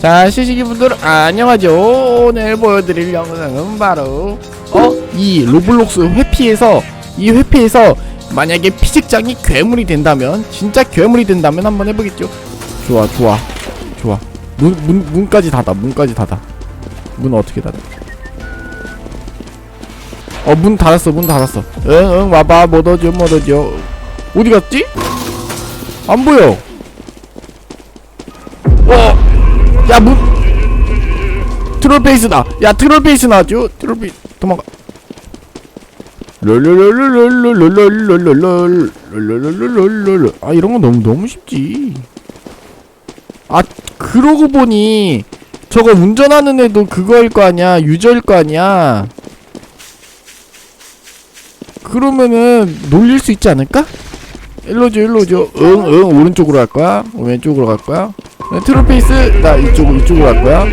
자 시시기분들 안녕하죠. 오늘 보여드릴 영상은 바로 어? 이 로블록스 회피에서 이 회피에서 만약에 피식장이 괴물이 된다면 진짜 괴물이 된다면 한번 해보겠죠? 좋아 좋아 좋아. 문, 문, 문까지 닫아 문까지 닫아. 문 어떻게 닫아? 어 문 닫았어 문 닫았어. 응응 와봐 못 오죠 못 오죠. 어디 갔지? 안 보여 야 무... 트롤 베이스다 야 트롤 베이스 나왔죠 트롤 베이스 도망가 아 이런 거 너무 너무 쉽지 아 그러고 보니 저거 운전하는 애도 그거일 거 아니야 유저일 거 아니야 그러면은 놀릴 수 있지 않을까? 일로 오죠 일로 오죠 응응 오른쪽으로 갈 거야 왼쪽으로 갈 거야 네, 트롤페이스 나 이쪽 이쪽으로 갈 거야.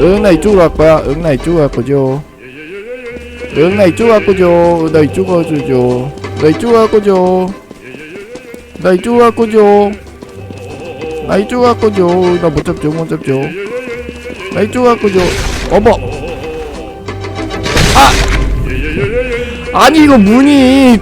응나 이쪽으로 갈 거야. 응나 이쪽으로 갈 거죠. 응나 이쪽으로 갈 거죠. 나 이쪽으로 갈 거죠. 나 이쪽으로 갈 거죠. 나 이쪽으로 갈 거죠. 나 이쪽으로 갈 거죠. 나 못 잡죠 못 잡죠. 나 이쪽으로 갈 거죠. 어머. 아. 아니 이거 문이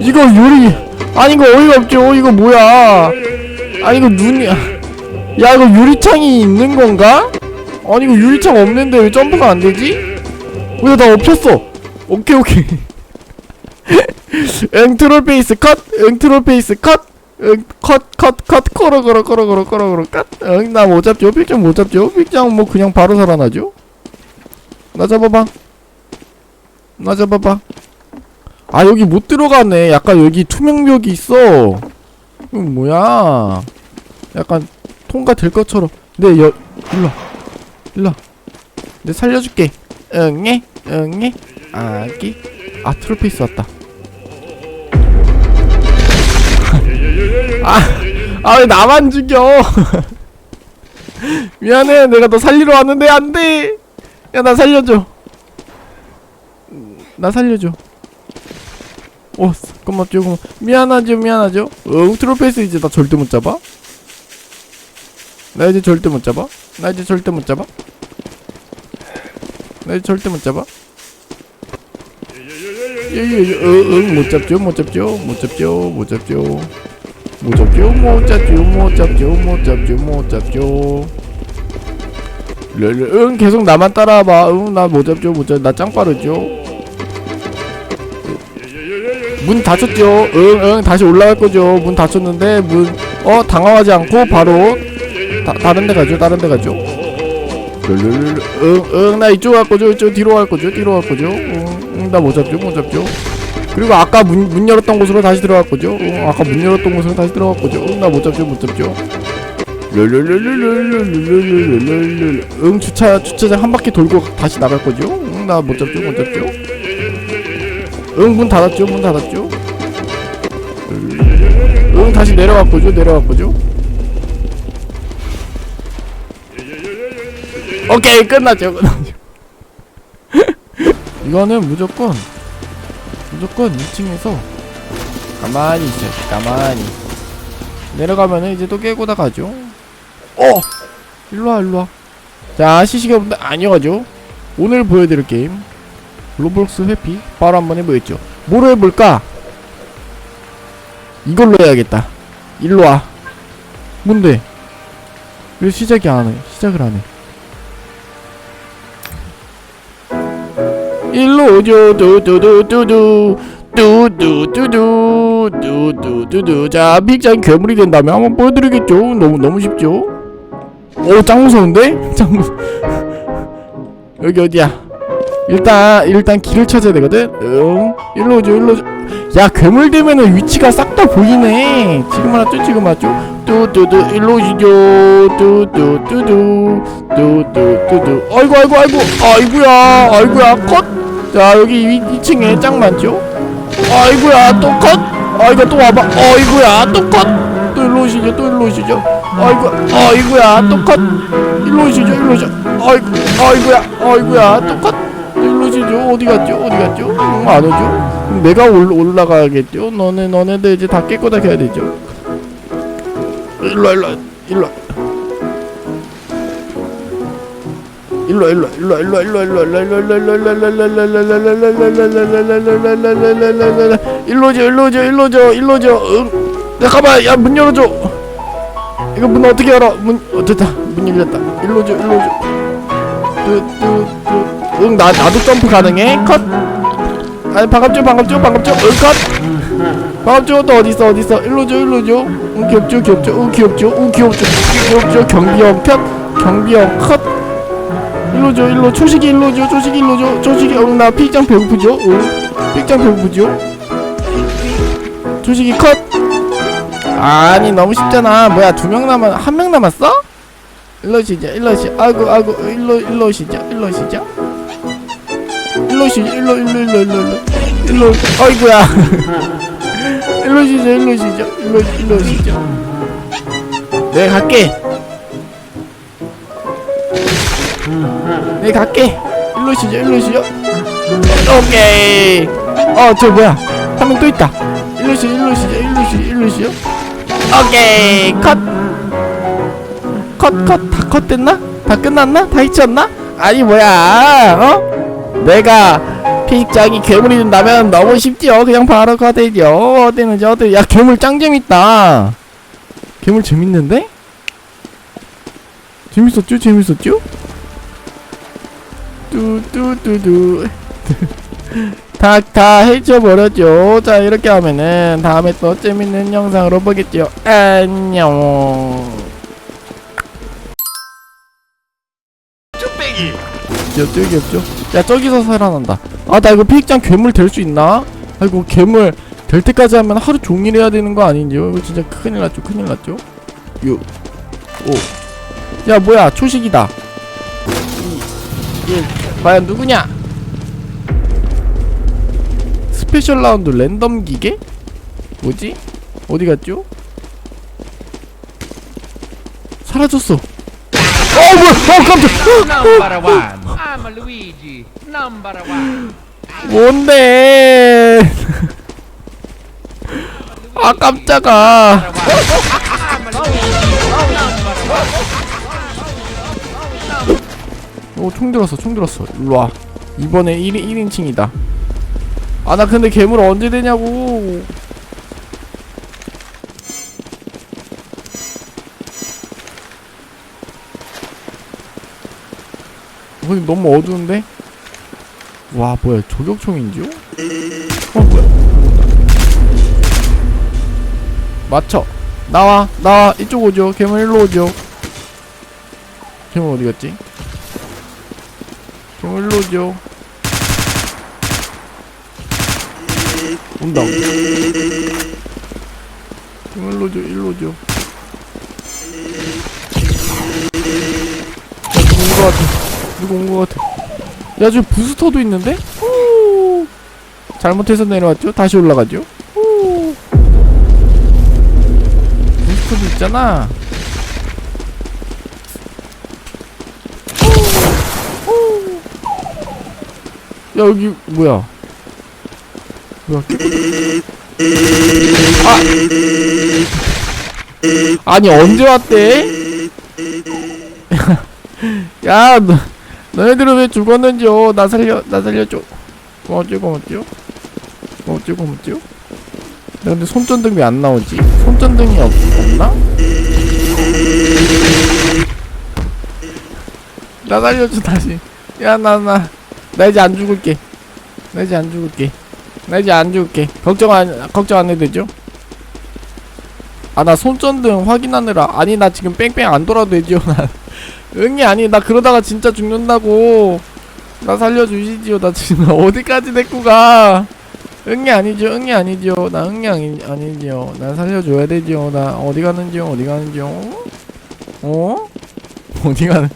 이거 요리 아니 이거 어이가 없죠. 이거 뭐야? 아니 이거 눈이 야 이거 유리창이 있는 건가? 아니 이거 유리창 없는데 왜 점프가 안 되지? 왜 나 엎혔어? 오케이 오케이. 엥트롤 페이스 컷 엥트롤 페이스 컷컷컷 컷 걸어 걸어 걸어 걸어 걸어 걸어 컷 응 나 못 잡죠. 필장 못 잡죠. 필장 뭐 그냥 바로 살아나죠? 나 잡아봐. 나 잡아봐. 아 여기 못 들어가네. 약간 여기 투명벽이 있어. 이건 뭐야? 약간 통과될 것처럼. 네 여, 일로 일로 내 살려줄게. 응애 응애. 아기. 아 트롤페이스 왔다. 아아 왜 나만 죽여? 미안해. 내가 너 살리러 왔는데 안돼. 야 나 살려줘. 나 살려줘. 어 고맙죠 고맙 미안하죠 미안하죠. 응 트롤페이스 이제 나 절대 못 잡아 나 이제 절대 못 잡아? 나 이제 절대 못 잡아? 나 이제 절대 못 잡아? 예예예 응못 잡죠 못 잡죠 못 잡죠 못 잡죠. 못 잡죠 못 잡죠 못 잡죠 못 잡죠 못 잡죠. 응 계속 나만 따라와봐. 응나 못 잡죠 못 잡죠 나짱 빠르죠. 문 닫혔죠. 응 응 다시 올라갈 거죠. 문 닫혔는데 문 어 당황하지 않고 바로 다, 다른 데 가죠? 다른 데 가죠? 응응 나 이쪽 갈 거죠? 이쪽 뒤로 갈 거죠? 뒤로 갈 거죠? 응나 못 잡죠? 못 잡죠? 그리고 아까 문, 문 열었던 곳으로 다시 들어갈 거죠? 응, 아까 문 열었던 곳으로 다시 들어갈 거죠? 응나 못 잡죠? 못 잡죠? 응 주차 주차장 한 바퀴 돌고 다시 나갈 거죠 응 나 못 잡죠 못 잡죠 응 문 닫았죠 문 닫았죠 응 다시 내려갈 거죠 내려갈 거죠 오케이 끝났죠 끝났죠. 이거는 무조건 무조건 2층에서 가만히 있어요 가만히. 내려가면은 이제 또 깨고 나가죠. 어! 일로와 일로와. 자 시시가 분들 안녕하죠 오늘 보여드릴 게임. 로블록스 회피 바로 한번 해보겠죠. 뭐로 해볼까? 이걸로 해야겠다. 일로와. 뭔데? 왜 시작이 안해? 시작을 안해 일로 오죠. 두두두두두. 두두두두. 두두두두. 자 빅장 괴물이 된다면 한번 보여드리겠죠. 너무 너무 쉽죠? 오짱 무서운데? 짱 무서 여기 어디야? 일단 일단 길을 찾아야 되거든? 응. 일로 오죠 일로 오죠. 야 괴물 되면은 위치가 싹 다 보이네. 지금 알았죠? 지금 알았죠? 뚜뚜뚜 일로 오시죠. 뚜뚜뚜뚜 뚜뚜뚜뚜 아이고 아이고 아이고. 아이고야 아이고야. 컷 자 여기 위, 2층에 짱 많죠? 아이고야 또 컷? 아이고 또 와봐. 아이고야 또 컷 또 일로 오시죠 또 일로 오시죠. 아이고 아이고야 또 컷? 일로 오시죠 일로 오시죠. 아이고 아이고야 아이고야 또컷? 일로 오시죠. 어디 갔죠? 어디 갔죠? 음, 안 오죠? 그럼 내가 올, 올라가겠죠? 너네 너네들 이제 다 깨끗하게 해야 되죠? 일로 와, 일로 와, 일로 일로 일로 일로 일로 일로 일로 일로 일로 일로 일로죠 일로죠 일로죠 일로죠 응 잠깐만 야 문 열어줘 이거 문 어떻게 열어 문 어, 됐다 문 열렸다 일로죠 일로죠 뚜뚜뚜응 나 나도 점프 가능해 컷 아니 반갑죠 반갑죠 반갑죠 응컷 반갑죠 또 어디 있어 어디 있어 일로죠 일로죠 응 귀엽죠 귀엽죠 응 귀엽죠 응 귀엽죠 귀엽죠 경비형 컷 경비형 컷 일로죠 일로. 초식이 일로죠 초식이 일로죠. 초식이 응나 피장 배고프죠? 응 피장 배고프죠? 초식이 컷! 아니 너무 쉽잖아. 뭐야 두 명 남았 한 명 남았어? 일로 시죠 일로 시 아이고 아이고 일로 일로 시죠 일로 시죠. 일로 시 일로 일로 일로 일로 일로. 일로 아이고야. 일로 시죠 일로 시죠. 일로 일로 시죠. 내가 갈게 내가 갈게 일로 시죠 일로 시죠 오케이 어저 뭐야 한 명 또 있다 일로 시 일로 시죠 일로 시 일로 시죠 오케이 컷컷컷다 컷됐나? 다 끝났나? 다 잊혔나? 아니 뭐야 어? 내가 피식장이 괴물이 된다면 너무 쉽지요 그냥 바로 컷되죠 어디는지 어디 야 괴물 짱 재밌다 괴물 재밌는데? 재밌었죠? 재밌었죠? 뚜뚜뚜뚜 다, 다 해쳐버렸죠. 자, 이렇게 하면은 다음에 또 재밌는 영상으로 보겠죠. 안녕. 쭈빼기 귀엽죠, 귀엽죠? 야, 저기서 살아난다. 아, 나 이거 피익장 괴물 될 수 있나? 아이고, 괴물 될 때까지 하면 하루 종일 해야 되는 거 아닌지요? 이거 진짜 큰일 났죠, 큰일 났죠? 6, 5. 야, 뭐야, 초식이다. 2, 1. 과연 누구냐? 스페셜 라운드 랜덤 기계? 뭐지? 어디 갔죠? 사라졌어. 어, 뭐야! 어, 깜짝! Luigi. Number one. 뭔데? 아 깜짝아. 오, 총 들었어, 총 들었어. 일로 와. 이번에 1, 1인칭이다. 아, 나 근데 괴물 언제 되냐고. 어, 근데 너무 어두운데? 와, 뭐야, 저격총인지요? 어, 뭐야. 맞춰. 나와, 나와. 이쪽 오죠. 괴물 일로 오죠. 괴물 어디 갔지? 괴물 일로 오죠. 온다. 괴물 일로 오죠. 일로 오죠. 야, 누구 온거 같아. 누구 온거 같아. 야, 저 부스터도 있는데? 후. 잘못해서 내려왔죠? 다시 올라가죠? 후. 부스터도 있잖아. 여기 뭐야? 뭐야? 아! 아니 언제 왔대? 야, 너, 너희들은 왜 죽었는지요? 나 살려, 나 살려줘. 고맙죠, 고맙죠. 고맙죠, 고맙죠. 야, 근데 손전등이 왜안 나오지? 손전등이 없, 없나? 나 살려줘, 다시. 야, 나, 나, 나 이제 안 죽을게. 나 이제 안 죽을게. 나 이제 안 죽을게. 걱정 안, 걱정 안 해도 되죠? 아, 나 손전등 확인하느라. 아니, 나 지금 뺑뺑 안 돌아도 나. 응이 아니 나 그러다가 진짜 죽는다고 나 살려주시지요 나 지금 어디까지 데리고 가 응이 아니죠 응이 아니죠 나 응이 아니, 아니죠 나 살려줘야 되죠 나 어디 가는지요 어디 가는지요 어? 어디 가는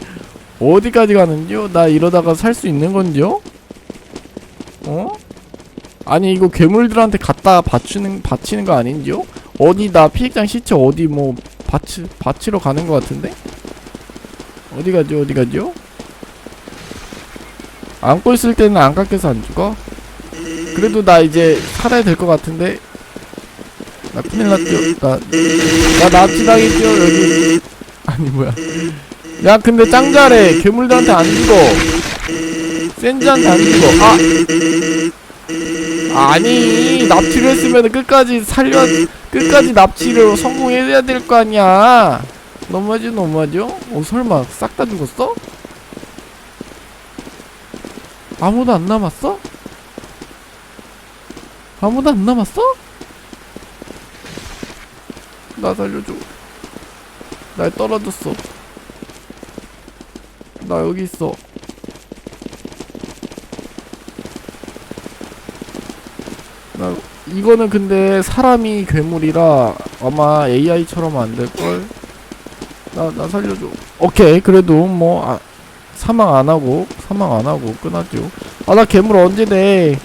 어디까지 가는지요 나 이러다가 살 수 있는 건지요 어? 아니 이거 괴물들한테 갖다 바치는 바치는 거 아닌지요 어디 나 피해장 시체 어디 뭐 바치 바치러 가는 거 같은데 어디 가죠? 어디 가죠? 안고 있을 때는 안 깎여서 안 죽어? 그래도 나 이제 살아야 될 것 같은데 나 큰일 났죠? 나, 나 납치당했죠? 여기 아니 뭐야 야 근데 짱 잘해 괴물들한테 안 죽어 센즈한테 안 죽어 아 아니 납치를 했으면 끝까지 살려 끝까지 납치를 성공해야 될 거 아니야 너무하지 너무하죠? 어 설마 싹 다 죽었어? 아무도 안 남았어? 아무도 안 남았어? 나 살려줘 날 떨어졌어 나 여기 있어. 나 이거는 근데 사람이 괴물이라 아마 AI처럼 안 될걸? 나 나 살려줘. 오케이 그래도 뭐 아, 사망 안 하고 사망 안 하고 끝났죠. 아 나 괴물 언제 돼